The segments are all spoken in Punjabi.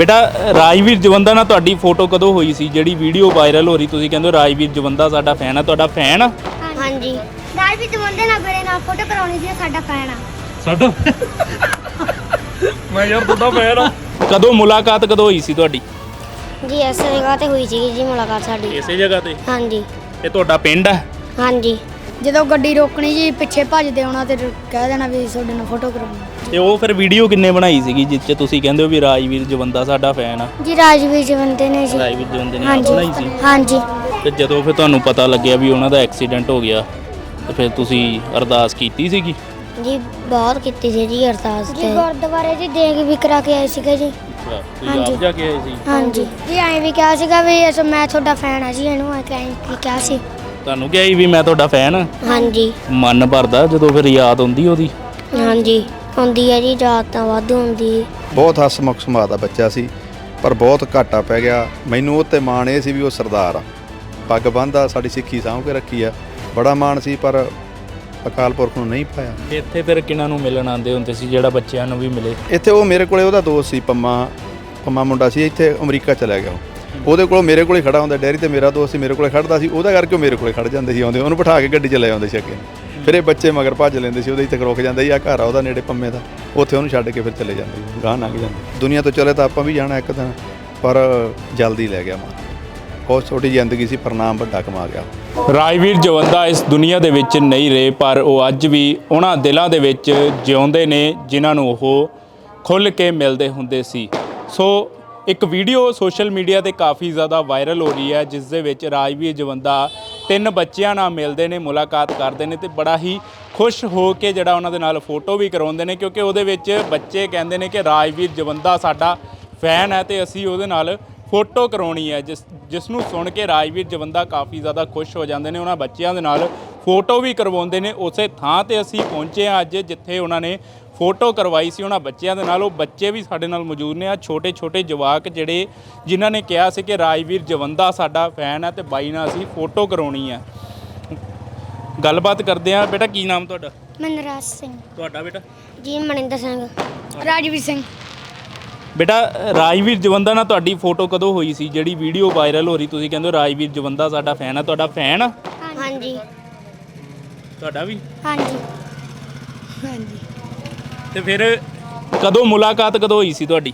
ਬੇਟਾ ਰਾਜਵੀਰ ਜਵੰਦਾ ਨਾਲ ਤੁਹਾਡੀ ਫੋਟੋ ਕਦੋਂ ਹੋਈ ਸੀ? ਜਿਹੜੀ ਵੀਡੀਓ ਵਾਇਰਲ ਹੋ ਰਹੀ ਤੁਸੀਂ ਕਹਿੰਦੇ ਹੋ ਰਾਜਵੀਰ ਜਵੰਦਾ ਸਾਡਾ ਫੈਨ ਆ ਤੁਹਾਡਾ ਫੈਨ ਆ? ਹਾਂਜੀ। ਨਾਲ ਵੀ ਜਮੰਦੇ ਨਾਲ ਮੇਰੇ ਨਾਲ ਫੋਟੋ ਕਰਾਉਣੀ ਸੀ ਸਾਡਾ ਫੈਨ ਆ। ਸਾਡਾ? ਮੈਂ ਯਾਰ ਤੁਹਾਡਾ ਫੈਨ ਆ। ਕਦੋਂ ਮੁਲਾਕਾਤ ਕਦੋਂ ਹੋਈ ਸੀ ਤੁਹਾਡੀ? ਜੀ ਇਸ ਜਗ੍ਹਾ ਤੇ ਹੋਈ ਸੀ ਜੀ ਮੁਲਾਕਾਤ ਸਾਡੀ। ਇਸੇ ਜਗ੍ਹਾ ਤੇ? ਹਾਂਜੀ। ਇਹ ਤੁਹਾਡਾ ਪਿੰਡ ਆ? ਹਾਂਜੀ। ਜਦੋਂ ਗੱਡੀ ਰੋਕਣੀ ਜੀ ਪਿੱਛੇ ਭੱਜਦੇ ਆਉਣਾ ਤੇ ਕਹਿ ਦੇਣਾ ਵੀ ਤੁਹਾਡੇ ਨਾਲ ਫੋਟੋ ਕਰਾਉਣੀ। ਤੇ ਉਹ ਫਿਰ ਵੀਡੀਓ ਕਿੰਨੇ ਬਣਾਈ ਸੀਗੀ ਜਿਸ 'ਚ ਤੁਸੀਂ ਕਹਿੰਦੇ ਹੋ ਵੀ ਰਾਜਵੀਰ ਜਵੰਦਾ ਸਾਡਾ ਫੈਨ ਆ? ਜੀ ਰਾਜਵੀਰ ਜਵੰਦੇ ਨੇ ਜੀ। ਰਾਜਵੀਰ ਜਵੰਦੇ ਨੇ ਆਪ ਬਣਾਈ ਸੀ? ਹਾਂਜੀ। ਤੇ ਜਦੋਂ ਫਿਰ ਤੁਹਾਨੂੰ ਪਤਾ ਲੱਗਿਆ ਵੀ ਉਹਨਾਂ ਦਾ ਐਕਸੀਡੈਂਟ ਹੋ ਗਿਆ ਤੇ ਫਿਰ ਤੁਸੀਂ ਅਰਦਾਸ ਕੀਤੀ ਸੀਗੀ? ਜੀ ਬਹੁਤ ਕੀਤੀ ਸੀ ਜੀ ਅਰਦਾਸ ਤੇ। ਜੀ ਗੁਰਦੁਆਰੇ ਜੀ ਦੇਗ ਵੀ ਕਰਾ ਕੇ ਆਏ ਸੀਗੇ ਜੀ। ਅੱਛਾ ਤੁਸੀਂ ਹਾਂਜੀ। ਆਪ ਜਾ ਕੇ ਆਏ ਸੀ? ਹਾਂਜੀ। ਜੀ ਐਂ ਵੀ ਕਿਹਾ ਸੀਗਾ ਵੀ ਅਸ ਮੈਂ ਤੁਹਾਡਾ ਫੈਨ ਆ ਜੀ ਇਹਨੂੰ ਐਂ ਕਹਿ ਕੀ ਕਿਹਾ ਸੀ। ਤੁਹਾਨੂੰ ਕਿਹਾ ਸੀ ਵੀ ਮੈਂ ਤੁਹਾਡਾ ਫੈਨ ਆ? ਹਾਂਜੀ। ਮਨ ਭਰਦਾ ਜਦੋਂ ਫਿਰ ਯਾਦ ਆਉਂਦੀ ਉਹਦੀ? ਹਾਂਜੀ ਹੁੰਦੀ ਹੈ ਜੀ ਰਾਤ ਤਾਂ ਵਾਧੂ ਹੁੰਦੀ ਬਹੁਤ ਹਸਮੁਖ ਸੁਭਾਅ ਦਾ ਬੱਚਾ ਸੀ ਪਰ ਬਹੁਤ ਘਾਟਾ ਪੈ ਗਿਆ। ਮੈਨੂੰ ਉਹ ਤੇ ਮਾਣ ਇਹ ਸੀ ਵੀ ਉਹ ਸਰਦਾਰ ਆ। ਪੱਗ ਬੰਨ੍ਹਦਾ ਸਾਡੀ ਸਿੱਖੀ ਸਾਂਭ ਕੇ ਰੱਖੀ ਆ। ਬੜਾ ਮਾਣ ਸੀ ਪਰ ਅਕਾਲ ਪੁਰਖ ਨੂੰ ਨਹੀਂ ਪਾਇਆ। ਇੱਥੇ ਫਿਰ ਕਿਹਨਾਂ ਨੂੰ ਮਿਲਣ ਆਉਂਦੇ ਹੁੰਦੇ ਸੀ ਜਿਹੜਾ ਬੱਚਿਆਂ ਨੂੰ ਵੀ ਮਿਲੇ? ਇੱਥੇ ਉਹ ਮੇਰੇ ਕੋਲੇ ਉਹਦਾ ਦੋਸਤ ਸੀ ਪੰਮਾ। ਪੰਮਾ ਮੁੰਡਾ ਸੀ ਇੱਥੇ ਅਮਰੀਕਾ ਚਲਾ ਗਿਆ ਉਹ। ਉਹਦੇ ਕੋਲ ਮੇਰੇ ਕੋਲੇ ਖੜਾ ਹੁੰਦਾ ਡੈਰੀ ਤੇ ਮੇਰਾ ਦੋਸਤ ਸੀ, ਮੇਰੇ ਕੋਲੇ ਖੜਦਾ ਸੀ, ਉਹਦਾ ਕਰਕੇ ਉਹ ਮੇਰੇ ਕੋਲੇ ਖੜ ਜਾਂਦੇ ਸੀ ਆਉਂਦੇ, ਉਹਨੂੰ ਬਿਠਾ ਕੇ ਗੱਡੀ 'ਚ ਲੈ ਆਉਂਦੇ ਸੀ ਅੱਗੇ। ਫਿਰ ਇਹ ਬੱਚੇ ਮਗਰ ਭੱਜ ਲੈਂਦੇ ਸੀ, ਉਹਦੇ ਇੱਥੇ ਰੁਕ ਜਾਂਦਾ ਸੀ ਆ ਘਰ ਆ ਉਹਦਾ ਨੇੜੇ ਪੰਮੇ ਦਾ, ਉੱਥੇ ਉਹਨੂੰ ਛੱਡ ਕੇ ਫਿਰ ਚਲੇ ਜਾਂਦੇ ਸੀ, ਗਾਹ ਲੰਘ ਜਾਂਦੇ ਦੁਨੀਆ ਤੋਂ ਚਲੇ ਤਾਂ ਆਪਾਂ ਵੀ ਜਾਣਾ ਇੱਕ ਦਿਨ, ਪਰ ਜਲਦੀ ਲੈ ਗਿਆ ਮਾਂ। ਬਹੁਤ ਛੋਟੀ ਜ਼ਿੰਦਗੀ ਸੀ ਪ੍ਰਣਾਮ ਵੱਡਾ ਕਮਾ ਗਿਆ। ਰਾਜਵੀਰ ਜਵੰਦਾ ਇਸ ਦੁਨੀਆ ਦੇ ਵਿੱਚ ਨਹੀਂ ਰਹੇ, ਪਰ ਉਹ ਅੱਜ ਵੀ ਉਹਨਾਂ ਦਿਲਾਂ ਦੇ ਵਿੱਚ ਜਿਉਂਦੇ ਨੇ, ਜਿਨ੍ਹਾਂ ਨੂੰ ਉਹ ਖੁੱਲ੍ਹ ਕੇ ਮਿਲਦੇ ਹੁੰਦੇ ਸੀ। ਸੋ ਇੱਕ ਵੀਡੀਓ ਸੋਸ਼ਲ ਮੀਡੀਆ ਤੇ ਕਾਫੀ ਜ਼ਿਆਦਾ ਵਾਇਰਲ ਹੋ ਰਹੀ ਹੈ, ਜਿਸ ਦੇ ਵਿੱਚ ਰਾਜਵੀਰ ਜਵੰਦਾ ਤਿੰਨ ਬੱਚਿਆਂ ਨਾਲ ਮਿਲਦੇ ਨੇ, ਮੁਲਾਕਾਤ ਕਰਦੇ ਨੇ ਤੇ ਬੜਾ ਹੀ ਖੁਸ਼ ਹੋ ਕੇ ਜਿਹੜਾ ਉਹਨਾਂ ਦੇ ਨਾਲ ਫੋਟੋ ਵੀ ਕਰਵਾਉਂਦੇ ਨੇ, ਕਿਉਂਕਿ ਉਹਦੇ ਵਿੱਚ ਬੱਚੇ ਕਹਿੰਦੇ ਨੇ ਕਿ ਰਾਜਵੀਰ ਜਵੰਦਾ ਸਾਡਾ ਫੈਨ ਹੈ ਤੇ ਅਸੀਂ ਉਹਦੇ ਨਾਲ ਫੋਟੋ ਕਰਾਉਣੀ ਹੈ, ਜਿਸ ਜਿਸ ਨੂੰ ਸੁਣ ਕੇ ਰਾਜਵੀਰ ਜਵੰਦਾ ਕਾਫੀ ਜ਼ਿਆਦਾ ਖੁਸ਼ ਹੋ ਜਾਂਦੇ ਨੇ, ਉਹਨਾਂ ਬੱਚਿਆਂ ਦੇ ਨਾਲ ਫੋਟੋ ਵੀ ਕਰਵਾਉਂਦੇ ਨੇ, ਉਸੇ ਥਾਂ ਤੇ ਅਸੀਂ ਪਹੁੰਚੇ ਹਾਂ ਅੱਜ, ਜਿੱਥੇ ਉਹਨਾਂ ਨੇ ਫੋਟੋ ਕਰਵਾਈ ਸੀ ਉਹਨਾਂ ਬੱਚਿਆਂ ਦੇ ਨਾਲ ਉਹ ਬੱਚੇ ਵੀ ਸਾਡੇ ਨਾਲ ਮੌਜੂਦ ਨੇ। ਆ ਛੋਟੇ ਛੋਟੇ ਜਵਾਕ ਜਿਹੜੇ ਜਿਨ੍ਹਾਂ ਨੇ ਕਿਹਾ ਸੀ ਕਿ ਰਾਜਵੀਰ ਜਵੰਦਾ ਸਾਡਾ ਫੈਨ ਹੈ ਤੇ ਬਾਈ ਨਾਲ ਅਸੀਂ ਫੋਟੋ ਕਰਾਉਣੀ ਹੈ। ਗੱਲਬਾਤ ਕਰਦੇ ਆ ਬੇਟਾ ਕੀ ਨਾਮ ਤੁਹਾਡਾ? ਮਨਰਾਜ ਸਿੰਘ। ਤੁਹਾਡਾ ਬੇਟਾ? ਜੀ ਮਨਿੰਦਰ ਸਿੰਘ। ਰਾਜਵੀਰ ਸਿੰਘ। ਬੇਟਾ ਰਾਜਵੀਰ ਜਵੰਦਾ ਨਾਲ ਤੁਹਾਡੀ ਫੋਟੋ ਕਦੋਂ ਹੋਈ ਸੀ? ਜਿਹੜੀ ਵੀਡੀਓ ਵਾਇਰਲ ਹੋ ਰਹੀ ਤੁਸੀਂ ਕਹਿੰਦੇ ਹੋ ਰਾਜਵੀਰ ਜਵੰਦਾ ਸਾਡਾ ਫੈਨ ਆ ਤੁਹਾਡਾ ਫੈਨ? ਆ ਹਾਂਜੀ। ਤੁਹਾਡਾ ਵੀ? ਹਾਂਜੀ। ਹਾਂਜੀ। ਤੇ ਫਿਰ ਕਦੋਂ ਮੁਲਾਕਾਤ ਕਦੋਂ ਹੋਈ ਸੀ ਤੁਹਾਡੀ?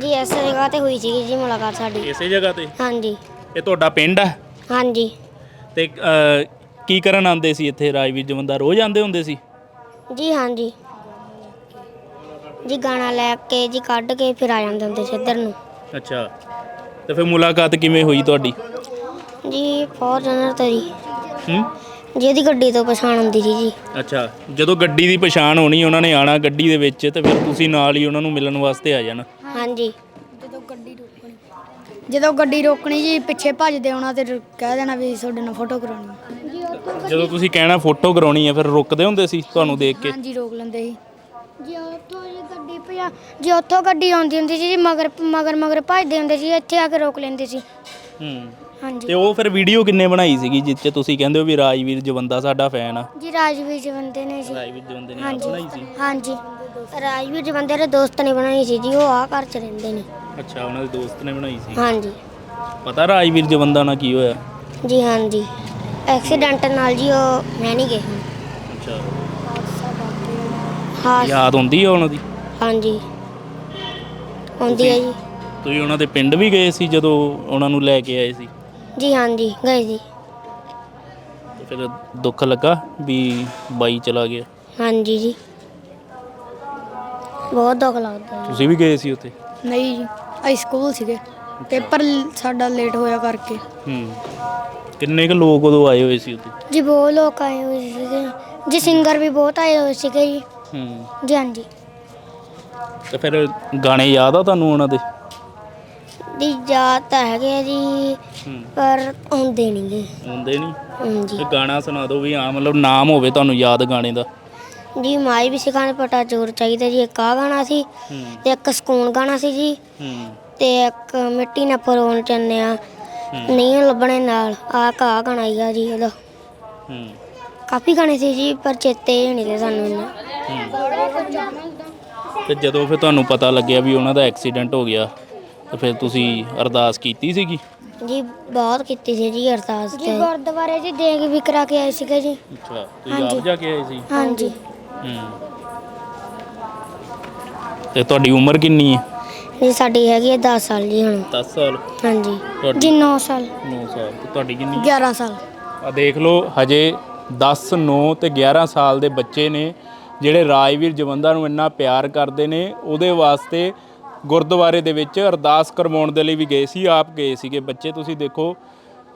ਜੀ ਇਸ ਜਗ੍ਹਾ ਤੇ ਹੋਈ ਸੀ ਜੀ ਮੁਲਾਕਾਤ ਸਾਡੀ। ਇਸੇ ਜਗ੍ਹਾ ਤੇ? ਹਾਂਜੀ। ਇਹ ਤੁਹਾਡਾ ਪਿੰਡ ਹੈ? ਹਾਂਜੀ। ਤੇ ਅਹ, ਕੀ ਕਰਨ ਆਉਂਦੇ ਸੀ ਇੱਥੇ? ਰਾਜਵੀਰ ਜਵੰਦਾ ਰੋਜ਼ ਆਉਂਦੇ ਹੁੰਦੇ ਸੀ? ਜੀ ਹਾਂਜੀ। ਜੀ ਗਾਣਾ ਲੈ ਕੇ ਜੀ ਕੱਢ ਕੇ ਫਿਰ ਆ ਜਾਂਦੇ ਹੁੰਦੇ ਸੀ ਇੱਧਰ ਨੂੰ। ਅੱਛਾ। ਤੇ ਫਿਰ ਮੁਲਾਕਾਤ ਕਿਵੇਂ ਹੋਈ ਤੁਹਾਡੀ? ਜੀ ਫੋਰਚੂਨਰ ਤੇ ਜੀ ਹੂੰ? ਜਿਹਦੀ ਗੱਡੀ ਤੋਂ ਪਛਾਣ ਹੁੰਦੀ ਸੀ ਜੀ। ਅੱਛਾ ਜਦੋਂ ਗੱਡੀ ਦੀ ਪਛਾਣ ਹੋਣੀ ਉਹਨਾਂ ਨੇ ਆਣਾ ਗੱਡੀ ਦੇ ਵਿੱਚ ਤੇ ਫਿਰ ਤੁਸੀਂ ਨਾਲ ਹੀ ਉਹਨਾਂ ਨੂੰ ਮਿਲਣ ਵਾਸਤੇ ਆ ਜਾਣਾ। ਹਾਂਜੀ। ਜਦੋਂ ਗੱਡੀ ਰੋਕਣੀ। ਜਦੋਂ ਗੱਡੀ ਰੋਕਣੀ ਜੀ ਪਿੱਛੇ ਭੱਜਦੇ ਆਉਣਾ ਤੇ ਕਹਿ ਦੇਣਾ ਵੀ ਤੁਹਾਡੇ ਨਾਲ ਫੋਟੋ ਕਰਾਉਣੀ। ਜਦੋਂ ਤੁਸੀਂ ਕਹਿਣਾ ਫੋਟੋ ਕਰਾਉਣੀ ਹੈ ਫਿਰ ਰੁਕਦੇ ਹੁੰਦੇ ਸੀ ਤੁਹਾਨੂੰ ਦੇਖ ਕੇ? ਹਾਂਜੀ ਰੋਕ ਲੈਂਦੇ ਸੀ। ਜੀ ਉੱਥੋਂ ਜੀ ਗੱਡੀ ਜੀ ਉੱਥੋਂ ਗੱਡੀ ਆਉਂਦੀ ਹੁੰਦੀ ਸੀ ਜੀ ਮਗਰ ਮਗਰ ਮਗਰ ਭੱਜਦੇ ਹੁੰਦੇ ਸੀ ਇੱਥੇ ਆ ਕੇ ਰੋਕ ਲੈਂਦੇ ਸੀ। ਹੂੰ। ਤੇ ਹਾਂਜੀ ਉਹ ਫਿਰ ਵੀਡੀਓ ਕਿੰਨੇ ਬਣਾਈ ਸੀਗੀ ਜਿਸ 'ਚ ਤੁਸੀਂ ਕਹਿੰਦੇ ਹੋ ਵੀ ਰਾਜਵੀਰ ਜਵੰਦਾ ਸਾਡਾ ਫੈਨ ਆ? ਜੀ ਰਾਜਵੀਰ ਜਵੰਦੇ ਨੇ ਜੀ। ਰਾਜਵੀਰ ਜਵੰਦੇ ਨੇ ਆਪ ਬਣਾਈ ਸੀ? ਹਾਂਜੀ। ਹਾਂਜੀ ਰਾਜਵੀਰ ਜਵੰਦੇ ਦੇ ਦੋਸਤ ਨੇ ਬਣਾਈ ਸੀ ਜੀ ਉਹ ਆ ਘਰ ਚ ਰਹਿੰਦੇ ਨੇ। ਅੱਛਾ ਉਹਨਾਂ ਦੇ ਦੋਸਤ ਨੇ ਬਣਾਈ ਸੀ? ਹਾਂਜੀ। ਪਤਾ ਰਾਜਵੀਰ ਜਵੰਦਾ ਨਾਲ ਕੀ ਹੋਇਆ? ਜੀ ਹਾਂਜੀ। ਐਕਸੀਡੈਂਟ ਨਾਲ ਜੀ ਉਹ ਮੈਂ ਨਹੀਂ ਗਏ ਅੱਛਾ। ਹਾਂ ਯਾਦ ਹੁੰਦੀ ਹੈ ਉਹਨਾਂ ਦੀ? ਹਾਂਜੀ। ਹੁੰਦੀ ਹੈ ਜੀ। ਤੁਸੀਂ ਉਹਨਾਂ ਦੇ ਪਿੰਡ ਵੀ ਗਏ ਸੀ ਜਦੋਂ ਉਹਨਾਂ ਨੂੰ ਲੈ ਕੇ ਆਏ ਸੀ? ਜੀ ਹਾਂਜੀ ਗਏ ਜੀ। ਤੇ ਫਿਰ ਦੁੱਖ ਲੱਗਾ ਵੀ ਬਾਈ ਚਲਾ ਗਿਆ? ਹਾਂਜੀ ਜੀ। ਬਹੁਤ ਦੁੱਖ ਲੱਗਦਾ ਤੁਸੀਂ ਵੀ ਗਏ ਸੀ ਉੱਥੇ? ਨਹੀਂ ਜੀ ਅਸੀਂ ਸਕੂਲ ਸੀਗੇ ਪੇਪਰ ਸਾਡਾ ਲੇਟ ਹੋਇਆ ਕਰਕੇ। ਹੂੰ। ਕਿੰਨੇ ਕੁ ਲੋਕ ਉਦੋਂ ਆਏ ਹੋਏ ਸੀ ਉੱਥੇ? ਜੀ ਬਹੁਤ ਲੋਕ ਆਏ ਹੋਏ ਸੀਗੇ। ਜੀ ਸਿੰਗਰ ਵੀ ਬਹੁਤ ਆਏ ਹੋਏ ਸੀਗੇ ਜੀ। ਹੂੰ। ਜੀ ਹਾਂਜੀ। ਤੇ ਫਿਰ ਗਾਣੇ ਯਾਦ ਆ ਤੁਹਾਨੂੰ ਉਹਨਾਂ ਦੇ? ਦੀ ਯਾਦ ਤਾਂ ਹੈਗੇ ਆ ਜੀ ਹੂੰ। ਪਰ ਆਉਂਦੇ ਨਹੀਂ ਗੇ। ਹੁੰਦੇ ਨਹੀਂ ਹਾਂਜੀ। ਗਾਣਾ ਸੁਣਾ ਦਿਓ ਵੀ ਹਾਂ ਮਤਲਬ ਨਾਮ ਹੋਵੇ ਤੁਹਾਨੂੰ ਯਾਦ ਗਾਣੇ ਦਾ। ਜੀ ਮਾਈ ਵੀ ਸਿਖਾਣੇ ਪਟਾ ਜ਼ੋਰ ਚਾਹੀਦਾ ਜੀ। ਇੱਕ ਆ ਗਾਣਾ ਸੀ ਹੂੰ। ਤੇ ਇੱਕ ਸਕੂਨ ਗਾਣਾ ਸੀ ਜੀ। ਹੂੰ। ਤੇ ਇੱਕ ਮਿੱਟੀ ਨਾ ਪਰੋਣ ਚੰਨਿਆ। ਨਹੀਂ ਲੱਭਣੇ ਨਾਲ। ਆ ਕਾ ਗਾਣਾ ਹੀ ਆ ਜੀ ਉਹਦਾ ਹੂੰ। ਕਾਫੀ ਗਾਣੇ ਸੀ ਜੀ ਪਰ ਚੇਤੇ ਨਹੀਂ ਤੇ ਸਾਨੂੰ ਇੰਨੇ। ਤੇ ਜਦੋਂ ਫਿਰ ਤੁਹਾਨੂੰ ਪਤਾ ਲੱਗਿਆ ਵੀ ਉਹਨਾਂ ਦਾ ਐਕਸੀਡੈਂਟ ਹੋ ਗਿਆ ਤੇ ਫਿਰ ਤੁਸੀਂ ਅਰਦਾਸ ਕੀਤੀ ਸੀਗੀ? ਜੀ ਬਹੁਤ ਕੀਤੀ ਸੀ ਜੀ ਅਰਦਾਸ ਜੀ ਗੁਰਦੁਆਰੇ ਜੀ ਦੇਗ ਵੀ ਕਰਾ ਕੇ ਆਏ ਸੀਗੇ ਜੀ। ਅੱਛਾ ਤੁਸੀਂ ਆਪ ਜਾ ਕੇ ਆਏ ਸੀ? ਹਾਂਜੀ। ਹੂੰ। ਤੇ ਤੁਹਾਡੀ ਉਮਰ ਕਿੰਨੀ ਹੈ? ਜੀ ਸਾਡੀ ਹੈਗੀ ਹੈ 10 ਸਾਲ ਜੀ ਹੁਣ। 10 ਸਾਲ। ਹਾਂਜੀ। ਤੁਹਾਡੀ ਜੀ 9 ਸਾਲ। 9 ਸਾਲ। ਤੇ ਤੁਹਾਡੀ ਕਿੰਨੀ? 11 ਸਾਲ। ਆ ਦੇਖ ਲਓ ਹਜੇ 10 9 ਤੇ 11 ਸਾਲ ਦੇ ਬੱਚੇ ਨੇ ਜਿਹੜੇ ਰਾਜਵੀਰ ਜਵੰਦਾ ਨੂੰ ਇੰਨਾ ਪਿਆਰ ਕਰਦੇ ਨੇ ਉਹਦੇ ਵਾਸਤੇ ਗੁਰਦੁਆਰੇ ਦੇ ਵਿੱਚ ਅਰਦਾਸ ਕਰਵਾਉਣ ਦੇ ਲਈ ਵੀ ਗਏ ਸੀ ਆਪ ਗਏ ਸੀਗੇ। ਬੱਚੇ ਤੁਸੀਂ ਦੇਖੋ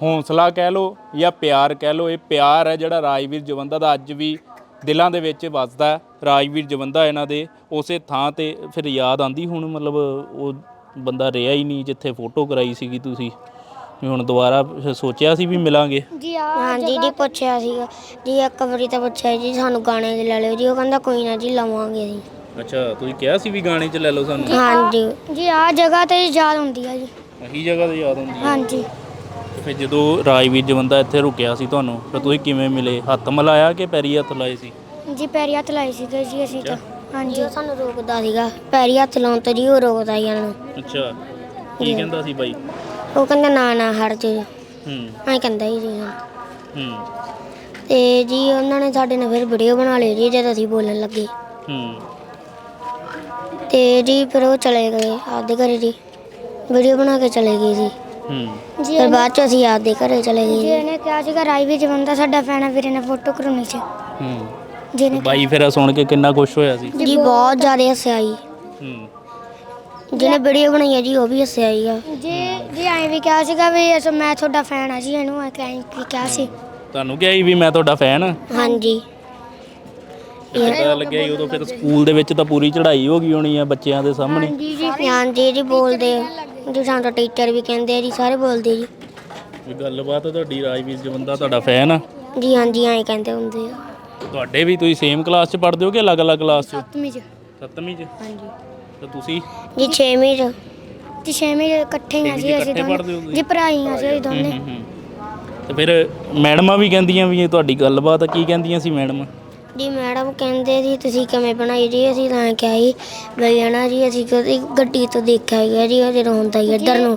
ਹੌਸਲਾ ਕਹਿ ਲਓ ਜਾਂ ਪਿਆਰ ਕਹਿ ਲਓ ਇਹ ਪਿਆਰ ਹੈ ਜਿਹੜਾ ਰਾਜਵੀਰ ਜਵੰਦਾ ਦਾ ਅੱਜ ਵੀ ਦਿਲਾਂ ਦੇ ਵਿੱਚ ਵੱਸਦਾ ਹੈ। ਰਾਜਵੀਰ ਜਵੰਦਾ ਇਹਨਾਂ ਦੇ ਉਸੇ ਥਾਂ ਤੇ ਫਿਰ ਯਾਦ ਆਂਦੀ ਹੁਣ ਮਤਲਬ ਉਹ ਬੰਦਾ ਰਿਹਾ ਹੀ ਨਹੀਂ ਜਿੱਥੇ ਫੋਟੋ ਕਰਾਈ ਸੀਗੀ ਤੁਸੀਂ। ਵੀ ਹੁਣ ਦੁਬਾਰਾ ਸੋਚਿਆ ਸੀ ਵੀ ਮਿਲਾਂਗੇ? ਜੀ ਹਾਂਜੀ ਜੀ ਪੁੱਛਿਆ ਸੀਗਾ। ਜੀ ਇੱਕ ਵਾਰੀ ਤਾਂ ਪੁੱਛਿਆ ਜੀ ਸਾਨੂੰ ਗਾਣੇ ਦੇ ਲੈ ਲਿਓ ਜੀ। ਉਹ ਕਹਿੰਦਾ ਕੋਈ ਨਾ ਜੀ ਲਵਾਂਗੇ ਜੀ। ਅੱਛਾ ਤੁਸੀਂ ਕਿਹਾ ਸੀ ਵੀ ਗਾਣੇ 'ਚ ਲੈ ਲਓ ਸਾਨੂੰ? ਹਾਂਜੀ। ਜੀ ਆ ਜਗ੍ਹਾ ਤੇ ਯਾਦ ਹੁੰਦੀ ਆ ਜੀ। ਇਹੀ ਜਗ੍ਹਾ ਤੇ ਯਾਦ ਹੁੰਦੀ ਹੈ ਹਾਂਜੀ। ਤੇ ਫਿਰ ਜਦੋਂ ਰਾਜਵੀਰ ਜਵੰਦਾ ਇੱਥੇ ਰੁਕਿਆ ਸੀ ਤੁਹਾਨੂੰ ਫਿਰ ਤੁਸੀਂ ਕਿਵੇਂ ਮਿਲੇ? ਹੱਥ ਮਿਲਾਇਆ ਕਿ ਪੈਰੀ ਹੱਥ ਲਾਏ ਸੀ? ਜੀ ਪੈਰੀ ਹੱਥ ਲਾਈ ਸੀਗੇ ਜੀ ਅਸੀਂ ਤਾਂ। ਹਾਂਜੀ। ਉਹ ਸਾਨੂੰ ਰੋਕਦਾ ਸੀਗਾ ਪੈਰੀ ਹੱਥ ਲਾਉਣ ਤੋਂ ਜੀ ਉਹ ਰੋਕਦਾ ਸੀ ਇਹਨਾਂ ਨੂੰ ਅੱਛਾ ਕੀ ਕਹਿੰਦਾ ਸੀ ਬਾਈ? ਉਹ ਕਹਿੰਦਾ ਨਾ ਨਾ ਹਟ ਜਾ। ਹੂੰ। ਐਂ ਕਹਿੰਦਾ ਹੀ ਜੀ ਹੂੰ। ਤੇ ਜੀ ਉਹਨਾਂ ਨੇ ਸਾਡੇ ਨਾਲ ਫਿਰ ਵੀਡੀਓ ਬਣਾ ਲਈ ਜੀ ਜਦ ਅਸੀਂ ਬੋਲਣ ਲੱਗੇ। ਹੂੰ। ਤੇ ਜੀ ਫਿਰ ਉਹ ਚਲੇ ਗਏ ਆਪਦੇ ਘਰੇ ਜੀ। ਵੀਡੀਓ ਬਣਾ ਕੇ ਚਲੇ ਗਏ ਜੀ। ਹੂੰ। ਫਿਰ ਬਾਅਦ ਚ ਅਸੀਂ ਆਪਦੇ ਘਰੇ ਚਲੇ ਗਏ ਜੀ ਇਹਨੇ ਕਿਹਾ ਸੀਗਾ ਰਾਈ ਵੀ ਜਵੰਦਾ ਸਾਡਾ ਫੈਨ ਆ ਵੀਰੇ ਨੇ ਫੋਟੋ ਕਰਾਉਣੀ ਸੀ। ਹੂੰ। ਜਿਹਨੇ ਬਾਈ ਫਿਰ ਸੁਣ ਕੇ ਕਿੰਨਾ ਖੁਸ਼ ਹੋਇਆ ਸੀ। ਜੀ ਬਹੁਤ ਜ਼ਿਆਦਾ ਹੱਸਿਆ ਜੀ। ਹੂੰ। ਜਿਹਨੇ ਵੀਡੀਓ ਬਣਾਈ ਹੈ ਜੀ ਉਹ ਵੀ ਹੱਸਿਆ ਹੀ ਆ। ਜੀ ਜੀ ਐਂ ਵੀ ਕਿਹਾ ਸੀਗਾ ਵੀ ਅਸ ਮੈਂ ਤੁਹਾਡਾ ਫੈਨ ਆ ਜੀ ਇਹਨੂੰ ਐਂ ਕਹਿ ਸੀ। ਤੁਹਾਨੂੰ ਕਿਹਾ ਸੀ ਵੀ ਮੈਂ ਤੁਹਾਡਾ ਫੈਨ ਆ? ਹਾਂਜੀ। ਪਤਾ ਲੱਗਿਆ ਸੀ ਉਦੋਂ ਫਿਰ ਸਕੂਲ ਦੇ ਵਿੱਚ ਤਾਂ ਪੂਰੀ ਚੜ੍ਹਾਈ ਹੋ ਗਈ ਹੋਣੀ ਆ ਬੱਚਿਆਂ ਦੇ ਸਾਹਮਣੇ। ਜੀ ਜੀ ਹਾਂਜੀ ਜੀ ਬੋਲਦੇ ਆ। ਜੀ ਸਾਨੂੰ ਤਾਂ ਟੀਚਰ ਵੀ ਕਹਿੰਦੇ ਆ ਜੀ ਸਾਰੇ ਬੋਲਦੇ ਆ ਜੀ। ਵੀ ਗੱਲਬਾਤ ਆ ਤੁਹਾਡੀ ਰਾਜਵੀਰ ਜਵੰਦਾ ਤੁਹਾਡਾ ਫੈਨ ਆ। ਜੀ ਹਾਂਜੀ ਐਂ ਕਹਿੰਦੇ ਹੁੰਦੇ ਆ। ਤੁਹਾਡੇ ਵੀ ਤੁਸੀਂ ਸੇਮ ਕਲਾਸ 'ਚ ਪੜ੍ਹਦੇ ਹੋ ਕਿ ਅਲੱਗ-ਅਲੱਗ ਕਲਾਸ 'ਚ? ਸੱਤਵੀਂ ਚ। ਸੱਤਵੀਂ 'ਚ? ਹਾਂਜੀ। ਤੇ ਤੁਸੀਂ? ਜੀ 6ਵੀਂ ਚ। ਜੀ 6ਵੀਂ ਚ ਇਕੱਠੇ ਹੀ ਆ ਜੀ ਅਸੀਂ ਇਕੱਠੇ ਪੜ੍ਹਦੇ ਹੋ ਦੋਨੇ? ਜੀ ਭਰਾ ਹੀ ਆ ਜੀ ਅਸੀਂ ਦੋਨੇ। ਹੂੰ, ਹੂੰ, ਹੂੰ। ਤੇ ਫਿਰ ਮੈਡਮਾਂ ਵੀ ਕਹਿੰਦੀਆਂ ਵੀ ਇਹ ਤੁਹਾਡੀ ਗੱਲਬਾਤ ਆ ਕੀ ਕਹਿੰਦੀਆਂ ਸੀ ਮੈਡਮ? ਜੀ ਮੈਡਮ ਕਹਿੰਦੇ ਜੀ ਤੁਸੀਂ ਕਿਵੇਂ ਬਣਾਈ ਜੀ? ਅਸੀਂ ਤਾਂ ਕਿਹਾ ਜੀ ਬਈ ਹਨਾ ਜੀ ਅਸੀਂ ਕਦੇ ਗੱਡੀ ਤੋਂ ਦੇਖਿਆ ਗਿਆ ਜੀ ਉਹ ਜਦੋਂ ਹੁੰਦਾ ਹੀ ਇੱਧਰ ਨੂੰ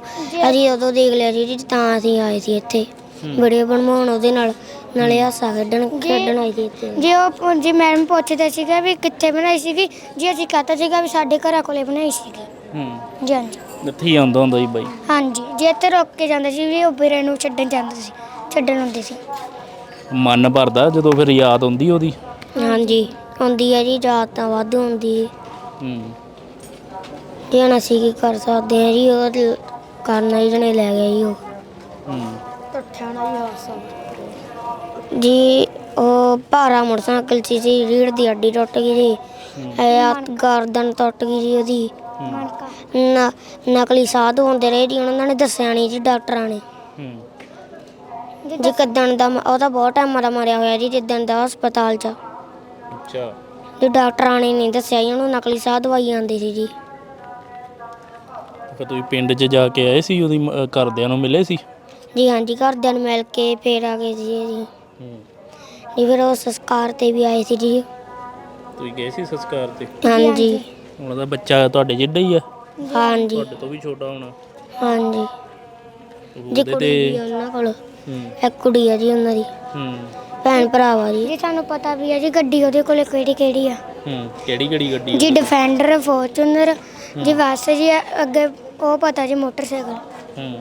ਅਸੀਂ ਉਦੋਂ ਦੇਖ ਲਿਆ ਜੀ ਜੀ ਤਾਂ ਅਸੀਂ ਆਏ ਸੀ ਇੱਥੇ। ਵੀਡੀਓ ਬਣਵਾਉਣ ਉਹਦੇ ਨਾਲ ਨਾਲੇ ਹਾਸਾ ਖੇਡਣ ਖੇਡਣ ਆਏ ਸੀ ਇੱਥੇ। ਜੀ ਉਹ ਜੀ ਮੈਡਮ ਪੁੱਛਦੇ ਸੀਗੇ ਵੀ ਕਿੱਥੇ ਬਣਾਈ ਸੀਗੀ ਜੀ ਅਸੀਂ ਕਹਤਾ ਸੀਗਾ ਵੀ ਸਾਡੇ ਘਰਾਂ ਕੋਲੇ ਬਣਾਈ ਸੀਗੀ। ਹੂੰ। ਜੀ ਹਾਂਜੀ ਇੱਥੇ ਹੀ ਆਉਂਦਾ ਹੁੰਦਾ ਸੀ ਬਾਈ। ਹਾਂਜੀ ਜੇ ਇੱਥੇ ਰੁਕ ਕੇ ਜਾਂਦੇ ਸੀ ਵੀ ਉਹ ਵੀਰੇ ਨੂੰ ਛੱਡਣ ਜਾਂਦੇ ਸੀ ਛੱਡਣ ਹੁੰਦੇ ਸੀ। ਮਨ ਭਰਦਾ ਜਦੋਂ ਫਿਰ ਯਾਦ ਆਉਂਦੀ ਉਹਦੀ। ਹਾਂਜੀ। ਹੁੰਦੀ ਹੈ ਜੀ ਯਾਦ ਤਾਂ ਵਾਧੂ ਹੁੰਦੀ ਹੈ ਹੂੰ। ਜੀ ਹੁਣ ਅਸੀਂ ਕੀ ਕਰ ਸਕਦੇ ਹਾਂ ਜੀ ਉਹ ਕਰਨਾ ਹੀ ਜਣੇ ਲੈ ਗਿਆ ਜੀ ਉਹ। ਹੂੰ। ਟੱਠਿਆਂ ਨਾਲ ਹੀ ਹਾਸਾ ਜੀ ਉਹ ਭਾਰਾ ਮੋਟਰਸਾਈਕਲ ਸੀ ਜੀ ਰੀੜ ਦੀ ਹੱਡੀ ਟੁੱਟ ਗਈ ਜੀ। ਇਹ ਹੱਥ ਗਰਦਨ ਟੁੱਟ ਗਈ ਜੀ ਉਹਦੀ। ਨ- ਨਕਲੀ ਸਾਧ ਹੁੰਦੇ ਰਹੇ ਜੀ ਉਹਨਾਂ ਨੇ ਦੱਸਿਆ ਨਹੀਂ ਜੀ ਡਾਕਟਰਾਂ ਨੇ। ਹੂੰ। ਜੀ ਕਿੱਦਣ ਦਾ ਮ- ਉਹ ਤਾਂ ਬਹੁਤ ਟਾਈਮ ਦਾ ਮਰਿਆ ਹੋਇਆ ਜੀ ਜਿੱਦਣ ਦਾ ਹਸਪਤਾਲ 'ਚ। ਅੱਛਾ। ਜੀ ਡਾਕਟਰਾਂ ਨੇ ਨਹੀਂ ਦੱਸਿਆ ਜੀ ਉਹਨੂੰ ਨਕਲੀ ਸਾਹ ਦਵਾਈ ਆਉਂਦੀ ਸੀ ਜੀ। ਫਿਰ ਤੁਸੀਂ ਪਿੰਡ 'ਚ ਜਾ ਕੇ ਆਏ ਸੀ ਉਹਦੀ ਮ- ਅਹ ਘਰਦਿਆਂ ਨੂੰ ਮਿਲੇ ਸੀ? ਜੀ ਹਾਂਜੀ ਘਰਦਿਆਂ ਨੂੰ ਮਿਲ ਕੇ ਫੇਰ ਆ ਗਏ ਜੀ। ਹੂੰ। ਜੀ ਫਿਰ ਉਹ ਸੰਸਕਾਰ ਤੇ ਵੀ ਆਏ ਸੀ ਜੀ। ਤੁਸੀਂ ਗਏ ਸੀ ਸੰਸਕਾਰ ਤੇ? ਹਾਂਜੀ। ਹੁਣ ਦਾ ਬੱਚਾ ਤੁਹਾਡੇ ਜਿੱਡਾ ਹੀ ਆ? ਹਾਂਜੀ। ਤੁਹਾਡੇ ਤੋਂ ਵੀ ਛੋਟਾ ਹੋਣਾ। ਹਾਂਜੀ। ਜੀ ਉਹਦੇ ਕੁੜੀ ਤੇ ਵੀ ਆ ਉਹਨਾਂ ਕੋਲ। ਹੂੰ। ਇੱਕ ਕੁੜੀ ਆ ਜੀ ਉਹਨਾਂ ਦੀ। ਹੂੰ। ਭੈਣ ਭਰਾ ਵਾ ਜੀ ਜੀ ਤੁਹਾਨੂੰ ਪਤਾ ਵੀ ਆ ਜੀ ਗੱਡੀ ਉਹਦੇ ਕੋਲੇ ਕਿਹੜੀ ਕਿਹੜੀ ਆ। ਹੂੰ ਕਿਹੜੀ ਕਿਹੜੀ ਗੱਡੀ ਜੀ ਡਿਫੈਂਡਰ ਫੋਰਚੂਨਰ ਜੀ ਬੱਸ ਜੀ ਅੱਗੇ ਉਹ ਪਤਾ ਜੀ ਮੋਟਰਸਾਈਕਲ। ਹੂੰ।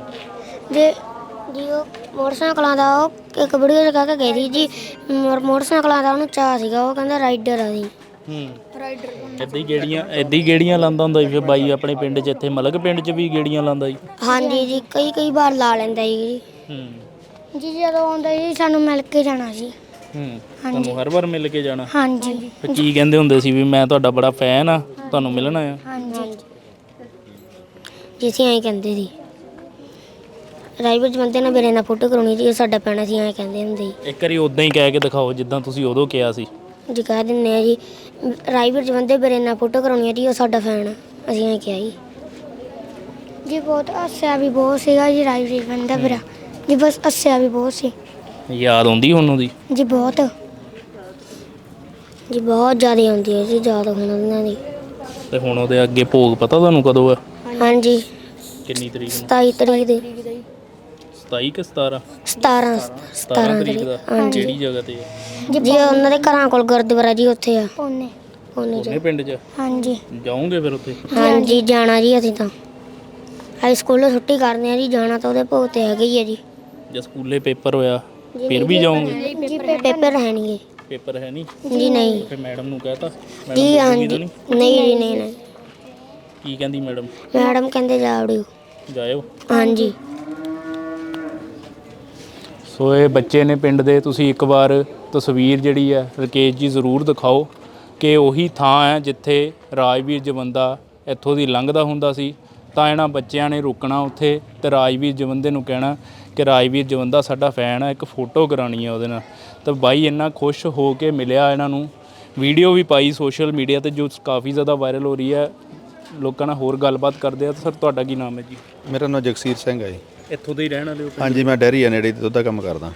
ਜੀ ਜੀ ਉਹ ਮੋਟਰਸਾਈਕਲਾਂ ਦਾ ਉਹ ਇੱਕ ਵੀਡੀਓ ਚ ਕਹਿ ਕੇ ਗਈ ਸੀ ਜੀ ਮੋਟਰ- ਮੋਟਰਸਾਈਕਲਾਂ ਦਾ ਉਹਨੂੰ ਚਾਹ ਸੀਗਾ ਉਹ ਕਹਿੰਦਾ ਰਾਈਡਰ ਆ ਜੀ। ਹੂੰ। ਰਾਈਡਰ ਇੱਦਾਂ ਹੀ ਗੇੜੀਆਂ ਇੱਦਾਂ ਹੀ ਗੇੜੀਆਂ ਲਾਉਂਦਾ ਹੁੰਦਾ ਸੀ ਫਿਰ ਬਾਈ ਆਪਣੇ ਪਿੰਡ 'ਚ ਇੱਥੇ ਮਲਕ ਪਿੰਡ 'ਚ ਵੀ ਗੇੜੀਆਂ ਲਾਉਂਦਾ ਸੀ। ਹਾਂਜੀ ਜੀ ਕਈ ਕਈ ਵਾਰ ਲਾ ਲੈਂਦਾ ਜੀ। ਹੂੰ। ਜੀ ਜਦੋਂ ਆਉਂਦਾ ਜੀ ਸਾਨੂੰ ਮਿਲ ਕੇ ਜਾਣਾ ਜੀ। ਹੂੰ ਤੁਹਾਨੂੰ ਹਰ ਵਾਰ ਮਿਲ ਕੇ ਜਾਣਾ? ਹਾਂਜੀ। ਫਿਰ ਕੀ ਕਹਿੰਦੇ ਹੁੰਦੇ ਸੀ ਵੀ ਮੈਂ ਤੁਹਾਡਾ ਬੜਾ ਫੈਨ ਆ ਤੁਹਾਨੂੰ ਮਿਲਣਾ ਆ ਹਾਂਜੀ। ਜੀ ਅਸੀਂ ਐਂ ਕਹਿੰਦੇ ਸੀ। ਰਾਈਵਰ ਬੰਦੇ ਨਾਲ ਮੇਰੇ ਨਾਲ ਫੋਟੋ ਕਰਾਉਣੀ ਜੀ ਸਾਡਾ ਪੈਣਾ ਸੀ ਐਂ ਕਹਿੰਦੇ ਹੁੰਦੇ ਸੀ। ਇੱਕ ਵਾਰੀ ਉਦਾਂ ਹੀ ਕਹਿ ਕੇ ਦਿਖਾਓ ਜਿੱਦਾਂ ਤੁਸੀਂ ਉਦੋਂ ਕਿਹਾ ਸੀ। ਜੀ ਕਹਿ ਦਿੰਦੇ ਆ ਜੀ ਰਾਈਵਰ ਬੰਦੇ ਮੇਰੇ ਨਾਲ ਫੋਟੋ ਕਰਾਉਣੀ ਆ ਜੀ ਉਹ ਸਾਡਾ ਫੈਨ ਆ ਅਸੀਂ ਐਂ ਕਿਹਾ ਜੀ। ਜੀ ਬਹੁਤ ਹੱਸਿਆ ਵੀ ਬਹੁਤ ਸੀਗਾ ਜੀ ਰਾਈਵਰ ਬੰਦਾ ਮੇਰਾ। ਜੀ ਬਸ ਹੱਸਿਆ ਵੀ ਬਹੁਤ ਸੀ। ਯਾਦ ਆਉਂਦੀ ਹੁਣ ਉਹਦੀ? ਜੀ ਬਹੁਤ। ਜੀ ਬਹੁਤ ਜ਼ਿਆਦਾ ਆਉਂਦੀ ਹੈ ਜੀ ਜ਼ਿਆਦਾ ਹੁਣ ਉਹਨਾਂ ਦੀ। ਤੇ ਹੁਣ ਉਹਦੇ ਅੱਗੇ ਭੋਗ ਪਤਾ ਤੁਹਾਨੂੰ ਕਦੋਂ ਆ? ਹਾਂਜੀ। ਕਿੰਨੀ ਤਰੀਕ ਨੂੰ? 27 ਤਰੀਕ ਦੀ। 27 ਕਿ 17 17 17 17 ਤਰੀਕ ਦਾ। ਹਾਂਜੀ। ਕਿਹੜੀ ਜਗ੍ਹਾ ਤੇ ਆ? ਜੀ ਉਹਨਾਂ ਦੇ ਘਰਾਂ ਕੋਲ ਗੁਰਦੁਆਰਾ ਜੀ ਉੱਥੇ ਆ। ਉਹਨੇ। ਉਹਨੇ ਉਹਨੇ ਪਿੰਡ 'ਚ? ਹਾਂਜੀ। ਜਾਓਗੇ ਫਿਰ ਉੱਥੇ? ਹਾਂਜੀ ਜਾਣਾ ਜੀ ਅਸੀਂ ਤਾਂ। ਹਾਈ ਸਕੂਲੋਂ ਛੁੱਟੀ ਕਰਦੇ ਆ ਜੀ ਜਾਣਾ ਤਾਂ ਉਹਦੇ ਭੋਗ ਤੇ ਹੈਗੇ ਹੀ ਆ ਜੀ। ਜੇ ਸਕੂਲੇ ਪੇਪਰ ਹੋਇਆ ਫਿਰ ਵੀ ਜਾਓਗੇ ਜੀ ਪੇਪਰ ਹੈ ਨਹੀਂ। ਪੇਪਰ ਹੈ ਨਹੀਂ? ਜੀ ਨਹੀਂ। ਫਿਰ ਮੈਡਮ ਨੂੰ ਕਹਤਾ? ਜੀ ਮੈਡਮ ਹਾਂਜੀ। ਨਹੀਂ? ਨਹੀਂ ਜੀ ਨਹੀਂ ਨਹੀਂ। ਕੀ ਕਹਿੰਦੀ ਮੈਡਮ? ਮੈਡਮ ਕਹਿੰਦੇ ਜਾ ਵੜਿਓ ਜਾਇਓ? ਹਾਂਜੀ। ਸੋ ਇਹ ਬੱਚੇ ਨੇ ਪਿੰਡ ਦੇ ਤੁਸੀਂ ਇੱਕ ਵਾਰ ਤਸਵੀਰ ਜਿਹੜੀ ਹੈ ਰਕੇਸ਼ ਜੀ ਜ਼ਰੂਰ ਦਿਖਾਓ ਕਿ ਉਹੀ ਥਾਂ ਹੈ ਜਿੱਥੇ ਰਾਜਵੀਰ ਜਵੰਦਾ ਇੱਥੋਂ ਦੀ ਲੰਘਦਾ ਹੁੰਦਾ ਸੀ। ਤਾਂ ਇਹਨਾਂ ਬੱਚਿਆਂ ਨੇ ਰੁਕਣਾ ਉੱਥੇ ਤੇ ਰਾਜਵੀਰ ਜਵੰਦੇ ਨੂੰ ਕਹਿਣਾ ਕਿ ਰਾਜਵੀਰ ਜਵੰਦਾ ਸਾਡਾ ਫੈਨ ਹੈ ਇੱਕ ਫੋਟੋ ਕਰਾਣੀ ਹੈ ਉਹਦੇ ਨਾਲ। ਤਾਂ ਬਾਈ ਇੰਨਾ ਖੁਸ਼ ਹੋ ਕੇ ਮਿਲਿਆ ਇਹਨਾਂ ਨੂੰ। ਵੀਡੀਓ ਵੀ ਪਾਈ ਸੋਸ਼ਲ ਮੀਡੀਆ ਤੇ ਜੋ ਕਾਫੀ ਜ਼ਿਆਦਾ ਵਾਇਰਲ ਹੋ ਰਹੀ ਹੈ। ਲੋਕਾਂ ਨਾਲ ਹੋਰ ਗੱਲਬਾਤ ਕਰਦੇ ਆ। ਤਾਂ ਸਰ ਤੁਹਾਡਾ ਕੀ ਨਾਮ ਹੈ ਜੀ? ਮੇਰਾ ਨਾਮ ਜਗਸੀਰ ਸਿੰਘ ਹੈ ਜੀ। ਇੱਥੋਂ ਦੇ ਹੀ ਰਹਿਣ ਵਾਲੇ ਹੋ ਹਾਂਜੀ ਮੈਂ ਡੈਰੀ ਆ ਨੇੜੇ ਦੁੱਧ ਦਾ ਕੰਮ ਕਰਦਾ।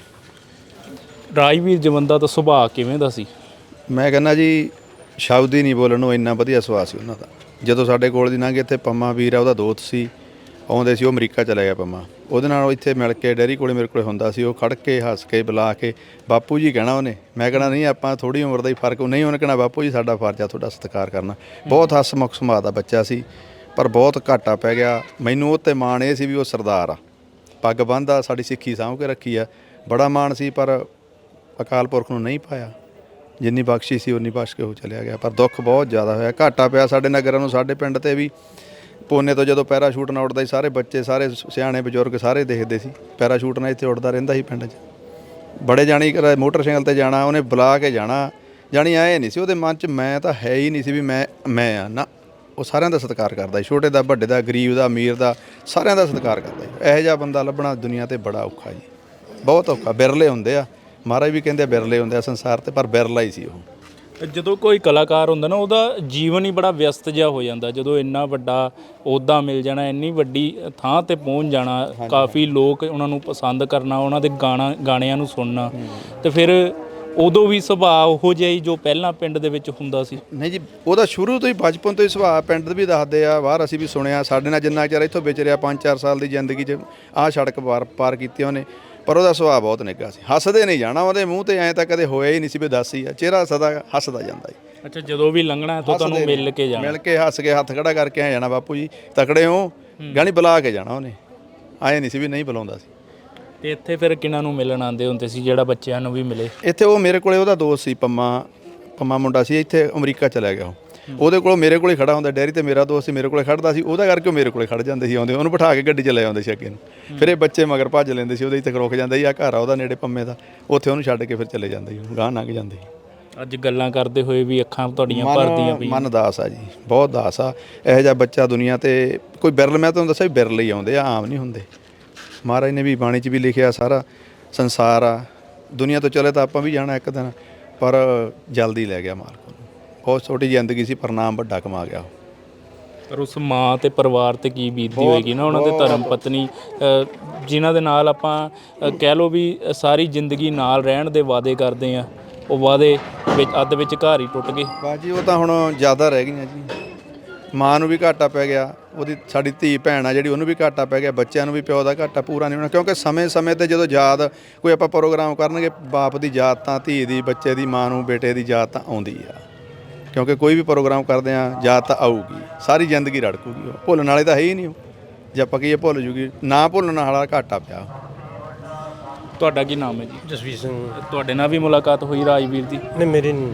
ਰਾਜਵੀਰ ਜਵੰਦਾ ਦਾ ਸੁਭਾਅ ਕਿਵੇਂ ਦਾ ਸੀ? ਮੈਂ ਕਹਿੰਦਾ ਜੀ ਸ਼ਬਦ ਹੀ ਨਹੀਂ ਬੋਲਣ ਨੂੰ ਇੰਨਾ ਵਧੀਆ ਸੁਭਾਅ ਸੀ ਉਹਨਾਂ ਦਾ। ਜਦੋਂ ਸਾਡੇ ਕੋਲ ਦੀ ਲੰਘੇ ਇੱਥੇ ਪੰਮਾ ਵੀਰ ਆ ਉਹਦਾ ਦੋਸਤ ਸੀ। ਆਉਂਦੇ ਸੀ, ਉਹ ਅਮਰੀਕਾ ਚਲਾ ਗਿਆ ਪੰਮਾ। ਉਹਦੇ ਨਾਲ ਉਹ ਇੱਥੇ ਮਿਲ ਕੇ ਡੈਰੀ ਕੋਲੇ ਮੇਰੇ ਕੋਲੇ ਹੁੰਦਾ ਸੀ, ਉਹ ਖੜ ਕੇ, ਹੱਸ ਕੇ, ਬੁਲਾ ਕੇ, ਬਾਪੂ ਜੀ ਕਹਿਣਾ ਉਹਨੇ। ਮੈਂ ਕਹਿਣਾ, ਨਹੀਂ, ਆਪਾਂ ਥੋੜੀ ਉਮਰ ਦਾ ਹੀ ਫ਼ਰਕ ਨਹੀਂ, ਉਹਨੇ ਕਹਿਣਾ, ਬਾਪੂ ਜੀ, ਸਾਡਾ ਫਰਜ਼ ਆ ਤੁਹਾਡਾ ਸਤਿਕਾਰ ਕਰਨਾ। ਬਹੁਤ ਹੱਸਮੁਖ ਸੁਭਾਅ ਦਾ ਬੱਚਾ ਸੀ, ਪਰ ਬਹੁਤ ਘਾਟਾ ਪੈ ਗਿਆ। ਮੈਨੂੰ ਉਹ ਤੇ ਮਾਣ ਇਹ ਸੀ ਵੀ ਉਹ ਸਰਦਾਰ ਆ। ਪੱਗ ਬੰਨ੍ਹਦਾ ਸਾਡੀ ਸਿੱਖੀ ਸਾਂਭ ਕੇ ਰੱਖੀ ਆ। ਬੜਾ ਮਾਣ ਸੀ, ਪਰ ਅਕਾਲ ਪੁਰਖ ਨੂੰ ਨਹੀਂ ਪਾਇਆ। ਜਿੰਨੀ ਬਖਸ਼ੀ ਸੀ ਉਨੀ ਬਖਸ਼ ਕੇ ਉਹ ਚਲਿਆ ਗਿਆ। ਪਰ ਦੁੱਖ ਬਹੁਤ ਜ਼ਿਆਦਾ ਹੋਇਆ। ਘਾਟਾ ਪਿਆ ਸਾਡੇ ਨਗਰਾਂ ਨੂੰ, ਸਾਡੇ ਪਿੰਡ ਤੇ ਵੀ। ਪੋਨੇ ਤੋਂ ਜਦੋਂ ਪੈਰਾਸ਼ੂਟ ਨਾਲ ਉੱਡਦਾ ਸੀ, ਸਾਰੇ ਬੱਚੇ, ਸਾਰੇ ਸਿਆਣੇ ਬਜ਼ੁਰਗ ਸਾਰੇ ਦੇਖਦੇ ਸੀ, ਪੈਰਾਸ਼ੂਟ ਨਾਲ ਇੱਥੇ ਉੱਡਦਾ ਰਹਿੰਦਾ ਸੀ ਪਿੰਡ 'ਚ। ਬੜੇ ਜਾਣੀ ਮੋਟਰਸਾਈਕਲ ਤੇ ਜਾਣਾ, ਉਹਨੇ ਬੁਲਾ ਕੇ ਜਾਣਾ, ਜਾਣੀ ਐ ਨਹੀਂ ਸੀ, ਉਹਦੇ ਮਨ 'ਚ ਮੈਂ ਤਾਂ ਹੈ ਹੀ ਨਹੀਂ ਸੀ ਵੀ ਮੈਂ ਮੈਂ ਆ, ਨਾ। ਉਹ ਸਾਰਿਆਂ ਦਾ ਸਤਿਕਾਰ ਕਰਦਾ ਛੋਟੇ ਦਾ, ਵੱਡੇ ਦਾ, ਗਰੀਬ ਦਾ, ਅਮੀਰ ਦਾ, ਸਾਰਿਆਂ ਦਾ ਸਤਿਕਾਰ ਕਰਦਾ ਇਹੋ ਜਿਹਾ ਬੰਦਾ ਲੱਭਣਾ ਦੁਨੀਆ ਤੇ ਬੜਾ ਔਖਾ ਜੀ। ਬਹੁਤ ਔਖਾ, ਬਿਰਲੇ ਹੁੰਦੇ ਆ। ਮਹਾਰਾਜ ਵੀ ਕਹਿੰਦੇ ਆ ਬਿਰਲੇ ਹੁੰਦੇ ਆ ਸੰਸਾਰ ਤੇ, ਪਰ ਬਿਰਲਾ ਹੀ ਸੀ ਉਹ। ਜਦੋਂ ਕੋਈ ਕਲਾਕਾਰ ਹੁੰਦਾ ਨਾ ਉਹਦਾ ਜੀਵਨ ਹੀ ਬੜਾ ਵਿਅਸਤ ਜਿਹਾ ਹੋ ਜਾਂਦਾ। ਜਦੋਂ ਇੰਨਾ ਵੱਡਾ ਅਹੁਦਾ ਮਿਲ ਜਾਣਾ ਇੰਨੀ ਵੱਡੀ ਥਾਂ ਤੇ ਪਹੁੰਚ ਜਾਣਾ ਕਾਫੀ ਲੋਕ ਉਹਨਾਂ ਨੂੰ ਪਸੰਦ ਕਰਨਾ ਉਹਨਾਂ ਦੇ ਗਾਣਾ ਗਾਣਿਆਂ ਨੂੰ ਸੁਣਨਾ ਤੇ ਫਿਰ ਉਦੋਂ ਵੀ ਸੁਭਾਅ ਉਹੋ ਜਿਹਾ ਹੀ ਜੋ ਪਹਿਲਾਂ ਪਿੰਡ ਦੇ ਵਿੱਚ ਹੁੰਦਾ ਸੀ। ਨਹੀਂ ਜੀ ਉਹਦਾ ਸ਼ੁਰੂ ਤੋਂ ਹੀ ਬਚਪਨ ਤੋਂ ਹੀ ਸੁਭਾਅ ਪਿੰਡ ਦੇ ਵੀ ਦੱਸਦੇ ਆ ਬਾਹਰ ਅਸੀਂ ਵੀ ਸੁਣਿਆ ਸਾਡੇ ਨਾਲ ਜਿੰਨਾ ਚਿਰ ਇੱਥੋਂ ਵਿਚਰਿਆ 5-4 ਸਾਲ ਦੀ ਜ਼ਿੰਦਗੀ 'ਚ ਆਹ ਸੜਕ ਪਾਰ ਪਾਰ ਕੀਤੀ ਉਹਨੇ। ਪਰ ਉਹਦਾ ਸੁਭਾਅ ਬਹੁਤ ਨਿੱਘਾ ਸੀ। ਹੱਸਦੇ ਨਹੀਂ ਜਾਣਾ ਉਹਦੇ ਮੂੰਹ ਤੇ ਐਂ ਤਾਂ ਕਦੇ ਹੋਇਆ ਹੀ ਨਹੀਂ ਸੀ ਵੀ ਦੱਸੀ ਆ। ਚਿਹਰਾ ਸਦਾ ਹੱਸਦਾ ਜਾਂਦਾ ਜੀ ਅੱਛਾ ਜਦੋਂ ਵੀ ਲੰਘਣਾ ਹੈ ਤਾਂ ਤੁਹਾਨੂੰ ਮਿਲ ਕੇ ਜਾਣਾ। ਮਿਲ ਕੇ ਹੱਸ ਕੇ ਹੱਥ ਖੜਾ ਕਰਕੇ ਆ ਜਾਣਾ ਬਾਪੂ ਜੀ। ਤਕੜੇ ਹੋ ਗਾਣੀ ਬੁਲਾ ਕੇ ਜਾਣਾ ਉਹਨੇ। ਆਏ ਨਹੀਂ ਸੀ ਵੀ ਨਹੀਂ ਬੁਲਾਉਂਦਾ ਸੀ। ਤੇ ਇੱਥੇ ਫਿਰ ਕਿਹਨਾਂ ਨੂੰ ਮਿਲਣ ਆਉਂਦੇ ਹੁੰਦੇ ਸੀ ਜਿਹੜਾ ਬੱਚਿਆਂ ਨੂੰ ਵੀ ਮਿਲੇ? ਇੱਥੇ ਉਹ ਮੇਰੇ ਕੋਲੇ ਉਹਦਾ ਦੋਸਤ ਸੀ ਪੰਮਾ। ਪੰਮਾ ਮੁੰਡਾ ਸੀ ਇੱਥੇ ਅਮਰੀਕਾ ਚਲਾ ਗਿਆ ਉਹ। ਉਹਦੇ ਕੋਲ ਮੇਰੇ ਕੋਲੇ ਖੜਾ ਹੁੰਦਾ ਡੈਰੀ ਤੇ ਮੇਰਾ ਦੋਸਤ ਸੀ ਮੇਰੇ ਕੋਲੇ ਖੜਦਾ ਸੀ ਉਹਦਾ ਕਰਕੇ ਉਹ ਮੇਰੇ ਕੋਲੇ ਖੜ ਜਾਂਦੇ ਸੀ ਆਉਂਦੇ ਉਹਨੂੰ ਬਿਠਾ ਕੇ ਗੱਡੀ 'ਚ ਲੈ ਆਉਂਦੇ ਸੀ ਅੱਗੇ ਨੂੰ। ਫਿਰ ਇਹ ਬੱਚੇ ਮਗਰ ਭੱਜ ਲੈਂਦੇ ਸੀ ਉਹਦੇ ਇੱਥੇ ਰੁਕ ਜਾਂਦਾ ਸੀ ਆ ਘਰ ਆ ਉਹਦਾ ਨੇੜੇ ਪੰਮੇ ਦਾ ਉੱਥੇ ਉਹਨੂੰ ਛੱਡ ਕੇ ਫਿਰ ਚਲੇ ਜਾਂਦੇ ਸੀ ਗਾਂ ਲੰਘ ਜਾਂਦੇ ਸੀ। ਅੱਜ ਗੱਲਾਂ ਕਰਦੇ ਹੋਏ ਵੀ ਅੱਖਾਂ ਤੁਹਾਡੀਆਂ ਭਰਦੀਆਂ ਪਈਆਂ। ਮਨ ਦਾਸ ਆ ਜੀ ਬਹੁਤ ਦਾਸ ਆ। ਇਹੋ ਜਿਹਾ ਬੱਚਾ ਦੁਨੀਆ ਤੇ ਕੋਈ ਬਿਰਲ ਮੈਂ ਤੁਹਾਨੂੰ ਦੱਸਿਆ ਬਿਰਲ ਹੀ ਆਉਂਦੇ ਆ ਆਮ ਨਹੀਂ ਹੁੰਦੇ। ਮਹਾਰਾਜ ਨੇ ਵੀ ਬਾਣੀ 'ਚ ਵੀ ਲਿਖਿਆ ਸਾਰਾ ਸੰਸਾਰ ਆ ਦੁਨੀਆ ਤੋਂ ਚਲੇ ਤਾਂ ਆਪਾਂ ਵੀ ਜਾਣਾ ਇੱਕ ਦਿਨ ਪਰ ਜਲਦੀ ਲੈ ਗਿਆ ਮਾਲਕ। ਬਹੁਤ ਛੋਟੀ ਜ਼ਿੰਦਗੀ ਸੀ ਪਰ ਨਾਮ ਵੱਡਾ ਕਮਾ ਗਿਆ ਉਹ। ਪਰ ਉਸ ਮਾਂ ਤੇ ਪਰਿਵਾਰ ਤੇ ਕੀ ਬੀਤਦੀ ਹੋਏਗੀ ਨਾ ਉਹਨਾਂ ਦੇ ਧਰਮ ਪਤਨੀ ਅ, ਜਿਨ੍ਹਾਂ ਦੇ ਨਾਲ ਆਪਾਂ ਅ, ਕਹਿ ਲਓ ਵੀ ਅ, ਸਾਰੀ ਜ਼ਿੰਦਗੀ ਨਾਲ ਰਹਿਣ ਦੇ ਵਾਅਦੇ ਕਰਦੇ ਆ ਉਹ ਵਾਅਦੇ ਵਿੱਚ ਅੱਧ ਵਿੱਚ ਘਰ ਹੀ ਟੁੱਟ ਗਏ। ਬਾਜੀ ਉਹ ਤਾਂ ਹੁਣ ਜ਼ਿਆਦਾ ਰਹਿ ਗਈਆਂ ਜੀ। ਮਾਂ ਨੂੰ ਵੀ ਘਾਟਾ ਪੈ ਗਿਆ ਉਹਦੀ ਸਾਡੀ ਧੀ ਭੈਣ ਆ ਜਿਹੜੀ ਉਹਨੂੰ ਵੀ ਘਾਟਾ ਪੈ ਗਿਆ ਬੱਚਿਆਂ ਨੂੰ ਵੀ ਪਿਓ ਦਾ ਘਾਟਾ ਪੂਰਾ ਨਹੀਂ ਹੋਣਾ ਕਿਉਂਕਿ ਸਮੇਂ-ਸਮੇਂ ਤੇ ਜਦੋਂ ਯਾਦ ਕੋਈ ਆਪਾਂ ਪ੍ਰੋਗਰਾਮ ਕਰਨਗੇ ਬਾਪ ਦੀ ਯਾਦ ਤਾਂ ਧੀ ਦੀ ਬੱਚੇ ਦੀ ਮਾਂ ਨੂੰ ਬੇਟੇ ਦੀ ਯਾਦ ਤਾਂ ਆਉਂਦੀ ਆ। ਕਿਉਂਕਿ ਕੋਈ ਵੀ ਪ੍ਰੋਗਰਾਮ ਕਰਦੇ ਆ ਯਾਦ ਤਾਂ ਆਊਗੀ। ਸਾਰੀ ਜ਼ਿੰਦਗੀ ਰੜਕੂਗੀ ਉਹ। ਭੁੱਲਣ ਵਾਲੇ ਤਾਂ ਹੈ ਹੀ ਨਹੀਂ ਉਹ। ਜੇ ਆਪਾਂ ਕਹੀਏ ਭੁੱਲ ਜੂਗੀ ਨਾ ਭੁੱਲਣ ਵਾਲਾ ਘਾਟਾ ਪਿਆ ਤੁਹਾਡਾ ਕੀ ਨਾਮ ਹੈ ਜੀ? ਜਸਵੀਰ ਸਿੰਘ। ਤੁਹਾਡੇ ਨਾਲ ਵੀ ਮੁਲਾਕਾਤ ਹੋਈ ਰਾਜਵੀਰ ਦੀ? ਨਹੀਂ ਮੇਰੀ ਨਹੀਂ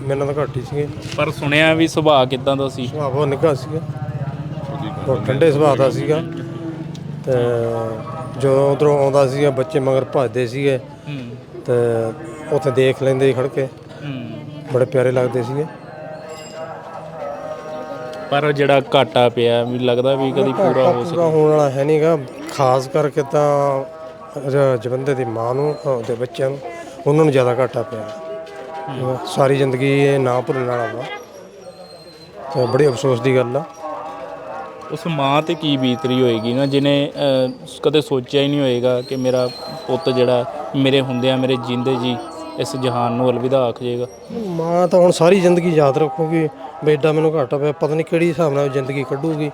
ਮੇਰੇ ਨਾਲ ਤਾਂ ਘੱਟ ਹੀ ਸੀਗੇ। ਪਰ ਸੁਣਿਆ ਵੀ ਸੁਭਾਅ ਕਿਦਾਂ ਦਾ ਸੀ? ਸੁਭਾਅ ਬਹੁਤ ਨਿੱਘਾ ਸੀਗਾ। ਬਹੁਤ ਠੰਡੇ ਸੁਭਾਅ ਦਾ ਸੀਗਾ। ਤੇ ਜਦੋਂ ਉਧਰੋਂ ਆਉਂਦਾ ਸੀਗਾ ਬੱਚੇ ਮਗਰ ਭੱਜਦੇ ਸੀਗੇ। ਹੂੰ। ਤੇ ਉੱਥੇ ਦੇਖ ਲੈਂਦੇ ਸੀ ਖੜ ਕੇ। ਹੂੰ। ਬੜੇ ਪਿਆਰੇ ਲੱਗਦੇ ਸੀਗੇ। ਪਰ ਜਿਹੜਾ ਘਾਟਾ ਪਿਆ ਵੀ ਲੱਗਦਾ ਵੀ ਕਦੀ ਪੂਰਾ ਹੋ ਪੂਰਾ ਹੋਣ ਵਾਲਾ ਹੈ ਨਹੀਂਗਾ ਖਾਸ ਕਰਕੇ ਤਾਂ ਜਵੰਦੇ ਦੀ ਮਾਂ ਨੂੰ ਉਹਦੇ ਬੱਚਿਆਂ ਨੂੰ ਉਹਨਾਂ ਨੂੰ ਜ਼ਿਆਦਾ ਘਾਟਾ ਪਿਆ। ਸਾਰੀ ਜ਼ਿੰਦਗੀ ਇਹ ਨਾ ਭੁੱਲਣ ਵਾਲਾ ਵਾ। ਤੇ ਬੜੀ ਅਫਸੋਸ ਦੀ ਗੱਲ ਆ। ਉਸ ਮਾਂ ਤੇ ਕੀ ਬੀਤ ਰਹੀ ਹੋਏਗੀ ਨਾ ਜਿਨੇ ਕਦੇ ਸੋਚਿਆ ਹੀ ਨਹੀਂ ਹੋਏਗਾ ਕਿ ਮੇਰਾ ਪੁੱਤ ਜਿਹੜਾ ਮੇਰੇ ਹੁੰਦਿਆਂ ਮੇਰੇ ਜਿੰਦੇ ਜੀ ਇਸ ਜਹਾਨ ਨੂੰ ਅਲਵਿਦਾ ਆਖ ਜਾਏਗਾ ਮਾਂ ਤਾਂ ਹੁਣ ਸਾਰੀ ਜ਼ਿੰਦਗੀ ਯਾਦ ਰੱਖੂਗੀ। ਬੇਟਾ ਮੈਨੂੰ ਘਾਟਾ ਪਿਆ ਪਤਾ ਨਹੀਂ ਕਿਹੜੀ ਹਿਸਾਬ ਨਾਲ ਜ਼ਿੰਦਗੀ ਕੱਢੂਗੀ।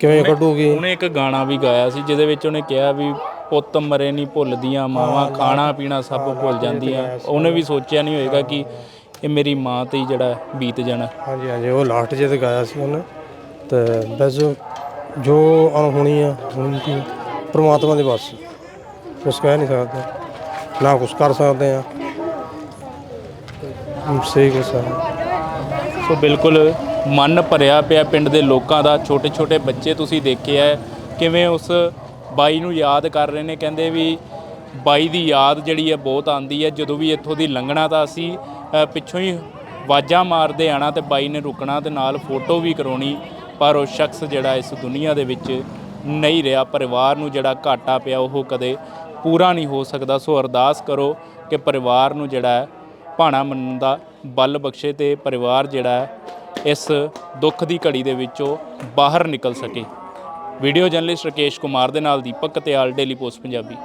ਕਿਵੇਂ ਕੱਢੂਗੀ? ਉਹਨੇ ਇੱਕ ਗਾਣਾ ਵੀ ਗਾਇਆ ਸੀ ਜਿਹਦੇ ਵਿੱਚ ਉਹਨੇ ਕਿਹਾ ਵੀ ਪੁੱਤ ਮਰੇ ਨਹੀਂ ਭੁੱਲਦੀਆਂ ਮਾਵਾਂ ਖਾਣਾ ਪੀਣਾ ਸਭ ਭੁੱਲ ਜਾਂਦੀਆਂ। ਉਹਨੇ ਵੀ ਸੋਚਿਆ ਨਹੀਂ ਹੋਏਗਾ ਕਿ ਇਹ ਮੇਰੀ ਮਾਂ ਤੇ ਹੀ ਜਿਹੜਾ ਬੀਤ ਜਾਣਾ। ਹਾਂਜੀ ਹਾਂਜੀ ਉਹ ਲਾਸਟ ਜੇ ਤੇ ਗਾਇਆ ਸੀ ਉਹਨੇ। ਤੇ ਬਸ ਜੋ ਅਣਹੋਣੀ ਆ ਹੁਣ ਕੀ ਪ੍ਰਮਾਤਮਾ ਦੇ ਬਸ ਕੁਛ ਕਹਿ ਨਹੀਂ ਸਕਦੇ। ਨਾ ਕੁਛ ਕਰ ਸਕਦੇ ਆ ਸਹੀ ਕੁਛ ਸੋ ਬਿਲਕੁਲ ਮਨ ਭਰਿਆ ਪਿਆ ਪਿੰਡ ਦੇ ਲੋਕਾਂ ਦਾ ਛੋਟੇ ਛੋਟੇ ਬੱਚੇ ਤੁਸੀਂ ਦੇਖਿਆ ਹੈ ਕਿਵੇਂ ਉਸ ਬਾਈ ਨੂੰ ਯਾਦ ਕਰ ਰਹੇ ਨੇ, ਕਹਿੰਦੇ ਵੀ ਬਾਈ ਦੀ ਯਾਦ ਜਿਹੜੀ ਹੈ ਬਹੁਤ ਆਂਦੀ ਹੈ ਜਦੋਂ ਵੀ ਇੱਥੋਂ ਦੀ ਲੰਘਣਾ ਤਾਂ ਅਸੀਂ ਪਿੱਛੋਂ ਹੀ ਵਾਜਾਂ ਮਾਰਦੇ ਆਣਾ ਤੇ ਬਾਈ ਨੇ ਰੁਕਣਾ ਤੇ ਨਾਲ ਫੋਟੋ ਵੀ ਕਰਾਉਣੀ, ਪਰ ਉਹ ਸ਼ਖਸ ਜਿਹੜਾ ਇਸ ਦੁਨੀਆ ਦੇ ਵਿੱਚ ਨਹੀਂ ਰਿਹਾ, ਪਰਿਵਾਰ ਨੂੰ ਜਿਹੜਾ ਘਾਟਾ ਪਿਆ ਉਹ ਕਦੇ ਪੂਰਾ ਨਹੀਂ ਹੋ ਸਕਦਾ। ਸੋ ਅਰਦਾਸ ਕਰੋ ਕਿ ਪਰਿਵਾਰ ਨੂੰ ਜਿਹੜਾ ਹੈ, ਭਾਣਾ ਮੰਨਣ ਦਾ ਬਲ ਬਖਸ਼ੇ ਤੇ ਪਰਿਵਾਰ ਜਿਹੜਾ ਹੈ, ਇਸ ਦੁੱਖ ਦੀ ਘੜੀ ਦੇ ਵਿੱਚੋਂ ਬਾਹਰ ਨਿਕਲ ਸਕੇ। ਵੀਡੀਓ ਜਰਨਲਿਸਟ ਰਕੇਸ਼ ਕੁਮਾਰ ਦੇ ਨਾਲ ਦੀਪਕ ਕਤਿਆਲ ਡੇਲੀ ਪੋਸਟ ਪੰਜਾਬੀ।